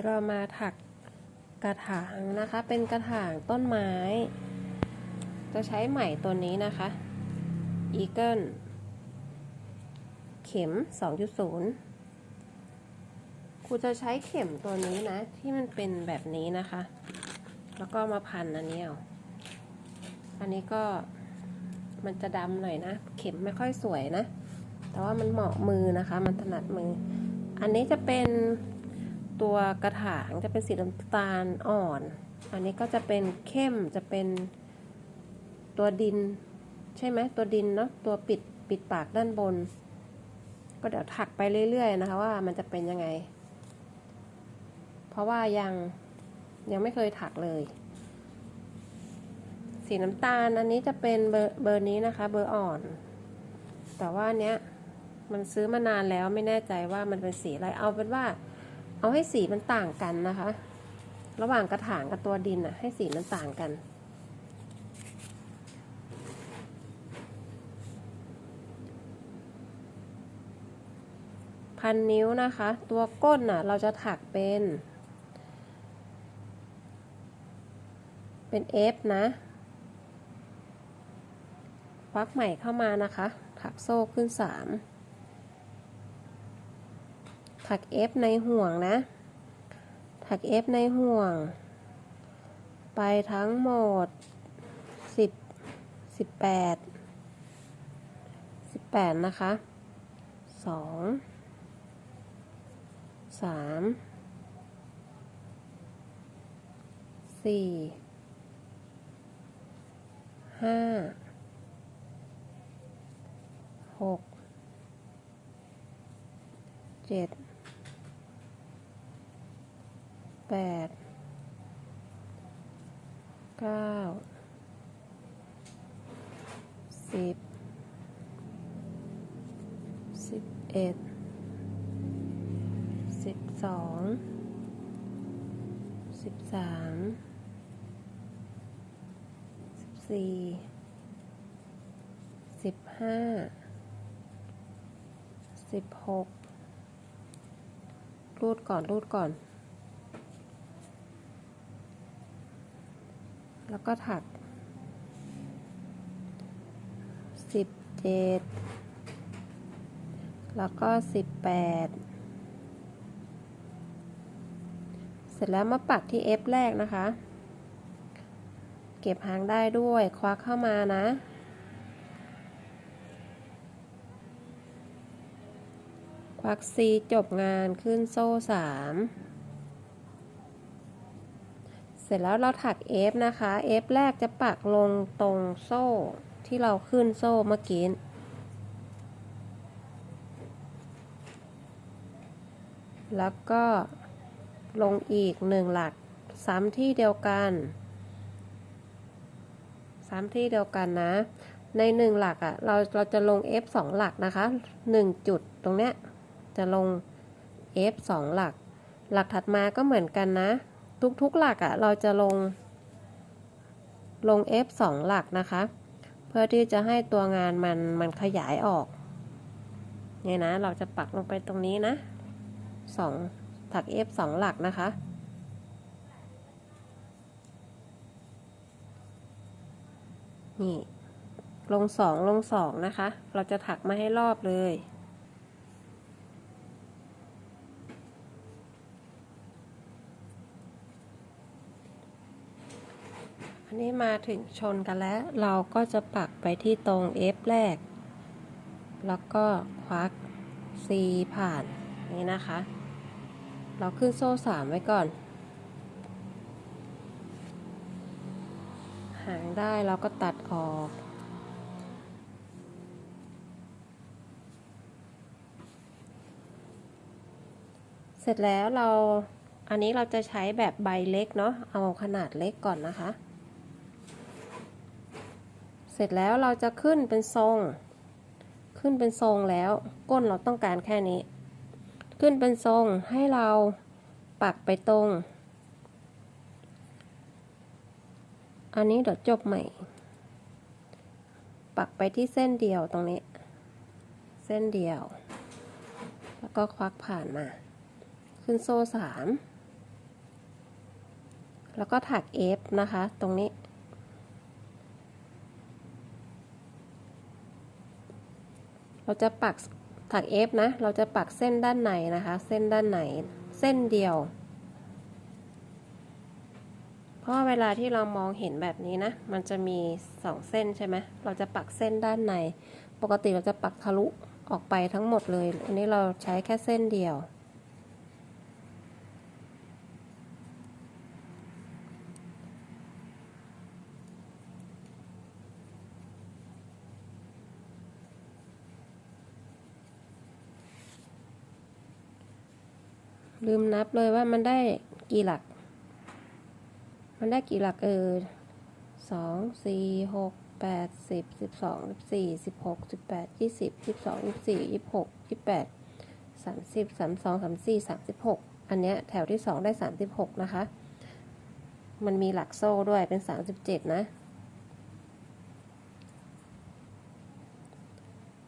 ยวเรามาถักกระถางนะคะ เป็นกระถางต้นไม้ จะใช้ไหมตัวนี้นะคะ Eagle เข็ม 2.0ครูจะใช้เข็มตัวนี้นะ ที่มันเป็นแบบนี้นะคะ แล้วก็มาพันอันนี้เอาอันนี้ก็มันจะดำหน่อยนะ เข็มไม่ค่อยสวยนะ แต่ว่ามันเหมาะมือนะคะ มันถนัดมือ อันนี้จะเป็น ตัวกระถางจะเป็นสีน้ำตาลอ่อน อันนี้ก็จะเป็นเข้มจะเป็นตัวดิน ใช่ไหมตัวดินเนาะตัวปิดปิดปากด้านบน ก็เดี๋ยวถักไปเรื่อยๆนะคะว่ามันจะเป็นยังไง เพราะว่ายังยังไม่เคยถักเลย สีน้ำตาลอันนี้จะเป็นเบอร์เบอร์นี้นะคะเบอร์อ่อน แต่ว่าเนี้ยมันซื้อมานานแล้วไม่แน่ใจว่ามันเป็นสีอะไรเอาเป็นว่า เอาให้สีมันต่างกันนะคะ ระหว่างกระถางกับตัวดินอะ ให้สีมันต่างกัน พันนิ้วนะคะ ตัวก้นอะ เราจะถักเป็น เป็น F นะควักใหม่เข้ามานะคะ ถักโซ่ขึ้น3 ถัก F ในห่วงนะ ถัก F ในห่วง ไปทั้งหมด 10 18 18 นะคะ 2 3 4 5 6 7 แปดเก้าสิบสิบเอ็ดสิบสองสิบสามสิบสี่สิบห้าสิบหกรูดก่อนรูดก่อน แล้วก็ถักสิบเจ็ดแล้วก็สิบแปดเสร็จแล้วมาปักที่ F แรกนะคะ เก็บหางได้ด้วยควักเข้ามานะควักซีจบงานขึ้นโซ่สาม สร็จแล้วเราถัก F นะคะ F แรกจะปักลงตรงโซ่ที่เราขึ้นโซ่เมื่อกี้ แล้วก็ลงอีกหนึ่งหลักซ้ำที่เดียวกันซ้ำที่เดียวกันนะ ในหนึ่งหลักอะ่ะ เราเราจะลง F สองหลักนะคะหนึ่งจุดตรงเนี้ยจะลง F สองหลัก หลักถัดมาก็เหมือนกันนะ ทุกๆหลักอะ่ะเราจะลงลง F สองหลักนะคะ เพื่อที่จะให้ตัวงานมันมันขยายออกเนี่ยนะเราจะปักลงไปตรงนี้นะสองถัก F สองหลักนะคะนี่ลงสองลงสองนะคะ เราจะถักมาให้รอบเลย อันนี้มาถึงชนกันแล้ว เราก็จะปักไปที่ตรง F แรก แล้วก็ควัก C ผ่านนี่นะคะ เราขึ้นโซ่สามไว้ก่อน หางได้เราก็ตัดออกเสร็จแล้วเราอันนี้เราจะใช้แบบใบเล็กเนาะเอาขนาดเล็กก่อนนะคะ ร็จแล้วเราจะขึ้นเป็นทรง ขึ้นเป็นทรงแล้ว ก้นเราต้องการแค่นี้ ขึ้นเป็นทรงให้เราปักไปตรง อันนี้เดี๋ยวจบใหม่ ปักไปที่เส้นเดียวตรงนี้ เส้นเดียว แล้วก็ควักผ่านมา ขึ้นโซ่สามแล้วก็ถัก F นะคะ ตรงนี้ เราจะปักถักเอฟนะ เราจะปักเส้นด้านในนะคะ เส้นด้านในเส้นเดียว เพราะเวลาที่เรามองเห็นแบบนี้นะ มันจะมีสองเส้นใช่ไหมเราจะปักเส้นด้านใน ปกติเราจะปักทะลุออกไปทั้งหมดเลย อันนี้เราใช้แค่เส้นเดียว ลืมนับเลยว่ามันได้กี่หลัก มันได้กี่หลักเออสองสี่หกแปดสิบสิบสองสิบสี่สิบหกสิบแปดยี่สิบยี่สิบสองยี่สิบสี่ยี่สิบหกยี่สิบแปดสามสิบสามสองสามสี่สามสิบหกอันเนี้ยแถวที่สองได้สามสิบหกนะคะ มันมีหลักโซ่ด้วยเป็นสามสิบเจ็ดนะ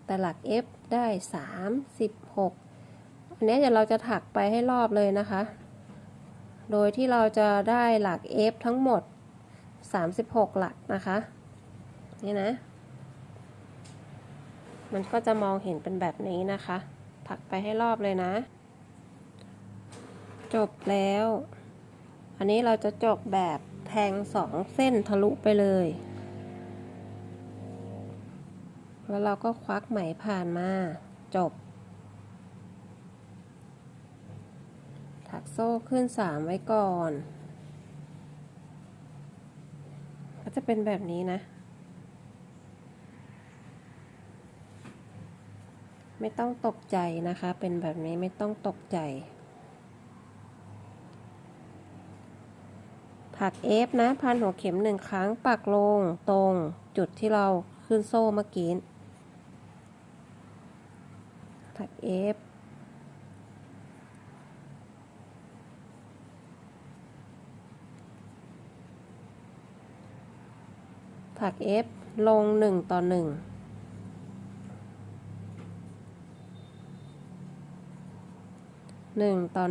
แต่หลัก F ได้สามสิบหก อันนี้เดี๋ยวเราจะถักไปให้รอบเลยนะคะ โดยที่เราจะได้หลัก F ทั้งหมด 36 หลักนะคะ นี่นะ มันก็จะมองเห็นเป็นแบบนี้นะคะ ถักไปให้รอบเลยนะ จบแล้ว อันนี้เราจะจบแบบแทงสองเส้นทะลุไปเลย แล้วเราก็ควักไหมผ่านมา จบ ถักโซ่ขึ้นสามไว้ก่อน ก็จะเป็นแบบนี้นะ ไม่ต้องตกใจนะคะ เป็นแบบนี้ไม่ต้องตกใจ ถักเอฟนะ พันหัวเข็มหนึ่งครั้งปักลงตรงจุดที่เราขึ้นโซ่เมื่อกี้ ถักเอฟ ถัก F ลง 1 ต่อ 1 1 ต่อ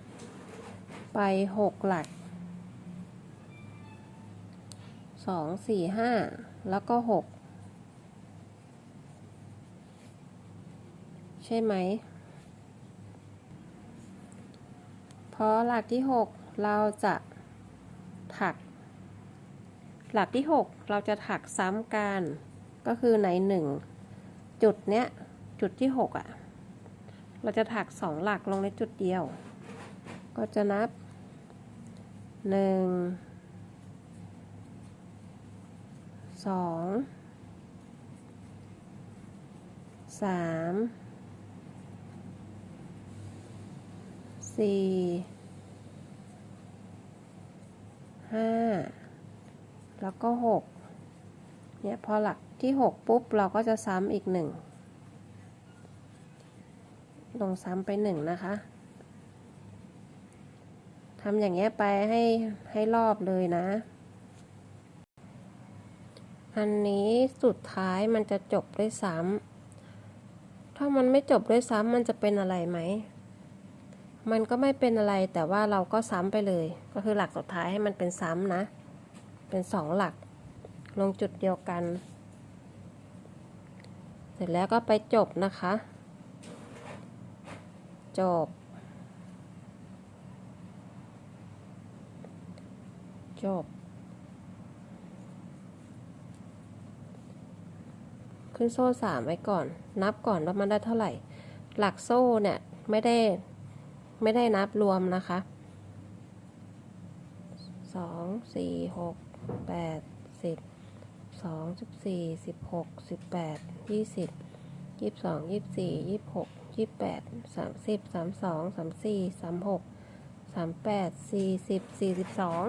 1 ไป 6 หลัก 2 4 5 แล้วก็ 6 ใช่ไหม เพอหลักที่ 6 เราจะ หลักที่ 6 เราจะถักซ้ำกัน ก็คือในหนึ่งจุดเนี้ย จุดที่ 6อะ เราจะถักสองหลักลงในจุดเดียว ก็จะนับ 1 2 3 4 5 แล้วก็หกเนี่ยพอหลักที่หกปุ๊บ เราก็จะซ้ำอีกหนึ่งลงซ้ำไปหนึ่งนะคะทำอย่างเงี้ยไปให้ให้รอบเลยนะ อันนี้สุดท้ายมันจะจบด้วยซ้ำ ถ้ามันไม่จบด้วยซ้ำมันจะเป็นอะไรไหม มันก็ไม่เป็นอะไรแต่ว่าเราก็ซ้ำไปเลย ก็คือหลักสุดท้ายให้มันเป็นซ้ำนะ เป็นสองหลัก ลงจุดเดียวกัน เสร็จแล้วก็ไปจบนะคะ จบ จบ ขึ้นโซ่สามไว้ก่อน นับก่อนว่ามันได้เท่าไหร่ หลักโซ่เนี่ย ไม่ได้ ไม่ได้นับรวมนะคะสองสี่หก แปดสิบสองสิบสี่สิบหกสิบแปดยี่สิบยี่สิบสองยี่สิบสี่ยี่สิบหกยี่สิบแปดสามสิบสามสองสามสี่สามหกสามแปดสี่สิบสี่สิบสอง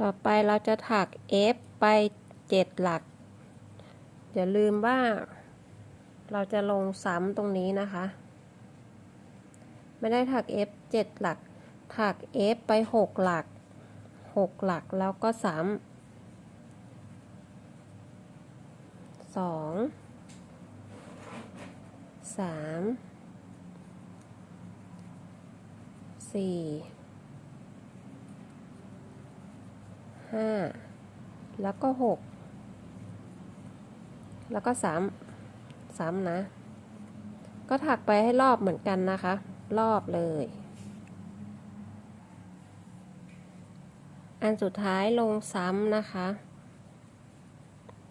ต่อไปเราจะถัก F ไปเจ็ดหลัก อย่าลืมว่า เราจะลงซ้ำตรงนี้นะคะ ไม่ได้ถัก F เจ็ดหลัก ถัก F ไปหกหลัก 6 หลักแล้วก็ซ้ำสองสามสี่ห้าแล้วก็หกแล้วก็สามสามนะ ก็ถักไปให้รอบเหมือนกันนะคะ รอบเลย อันสุดท้ายลงซ้ำนะคะ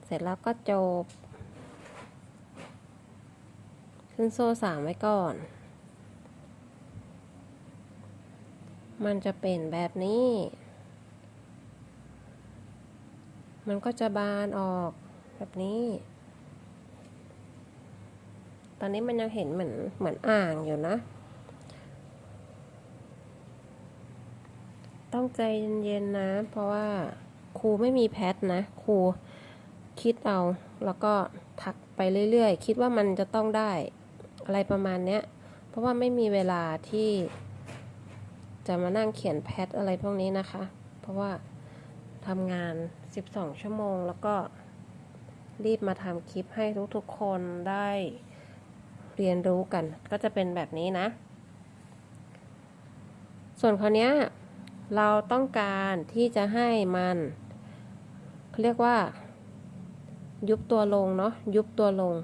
เสร็จแล้วก็จบ ขึ้นโซ่สามไว้ก่อน มันจะเป็นแบบนี้ มันก็จะบานออกแบบนี้ ตอนนี้มันยังเห็นเหมือนเหมือนอ่างอยู่นะ ต้องใจเย็นๆนะ เพราะว่าครูไม่มีแพทนะ ครูคิดเอาแล้วก็ถักไปเรื่อยๆ คิดว่ามันจะต้องได้อะไรประมาณเนี้ย เพราะว่าไม่มีเวลาที่ จะมานั่งเขียนแพทอะไรพวกนี้นะคะ เพราะว่าทำงาน 12 ชั่วโมง แล้วก็รีบมาทำคลิปให้ทุกๆคนได้เรียนรู้กัน ก็จะเป็นแบบนี้นะ ส่วนคราวเนี้ย เราต้องการที่จะให้มันเขาเรียกว่า ยุบตัวลงเนาะยุบตัวลง